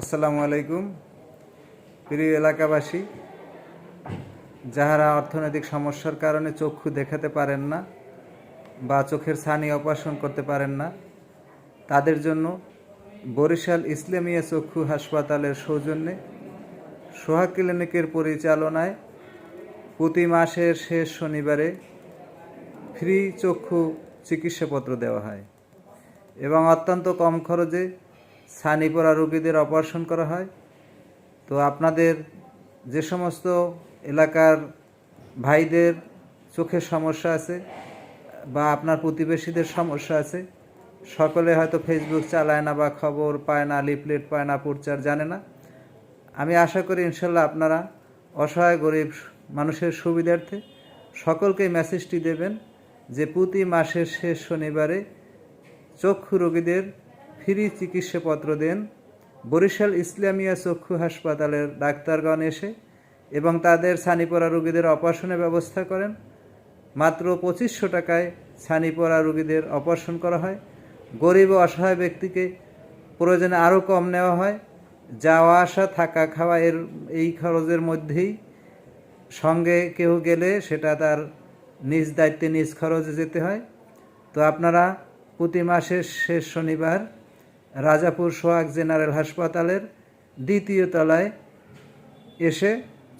আসসালামু আলাইকুম। প্রিয় এলাকাবাসী, যাহারা অর্থনৈতিক সমস্যার কারণে চক্ষু দেখাতে পারেন না বা চোখের ছানি অপারেশন করতে পারেন না, তাদের জন্য বরিশাল ইসলামিয়া চক্ষু হাসপাতালের সৌজন্যে সোহাগ ক্লিনিকের পরিচালনায় প্রতি মাসের শেষ শনিবারে ফ্রি চক্ষু চিকিৎসাপত্র দেওয়া হয় এবং অত্যন্ত কম খরচে ছানি পড়া রোগীদের অপারেশন করা হয়। তো আপনাদের যে সমস্ত এলাকার ভাইদের চোখের সমস্যা আছে বা আপনার প্রতিবেশীদের সমস্যা আছে, সকলে হয়তো ফেসবুক চালায় না বা খবর পায় না লিফলেট পায় না, প্রচার জানে না। আমি আশা করি ইনশাল্লাহ আপনারা অসহায়, গরিব মানুষের সুবিধার্থে সকলকে মেসেজটি দেবেন যে প্রতি মাসের শেষ শনিবারে চক্ষু রোগীদের ফ্রি চিকিৎসাপত্র দেন। বরিশাল ইসলামিয়া চক্ষু হাসপাতালের ডাক্তারগণ এসে এবং তাদের ছানিপড়া রোগীদের অপারেশনের ব্যবস্থা করেন। মাত্র পঁচিশশো টাকায় ছানিপড়া রোগীদের অপারেশন করা হয়। গরিব ও অসহায় ব্যক্তিকে প্রয়োজনে আরও কম নেওয়া হয়। যাওয়া, আসা, থাকা, খাওয়া এর এই খরচের মধ্যেই সঙ্গে কেউ গেলে সেটা তার নিজ দায়িত্বে, নিজ খরচে যেতে হয়। তো আপনারা প্রতি মাসের শেষ শনিবার রাজাপুর সোহাগ জেনারেল হাসপাতালের দ্বিতীয় তলায় এসে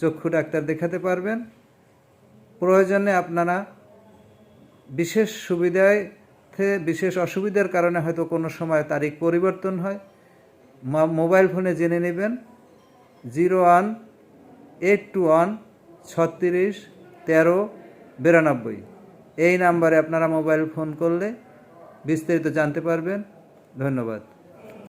চক্ষু ডাক্তার দেখাতে পারবেন। প্রয়োজনে আপনারা বিশেষ সুবিধায় বিশেষ অসুবিধার কারণে হয়তো কোনো সময় তারিখ পরিবর্তন হয়। মোবাইল ফোনে জেনে নেবেন। Zero one, eight two one, ছত্রিশ, তেরো, বিরানব্বই। এই নাম্বারে আপনারা মোবাইল ফোন করলে বিস্তারিত জানতে পারবেন। ধন্যবাদ।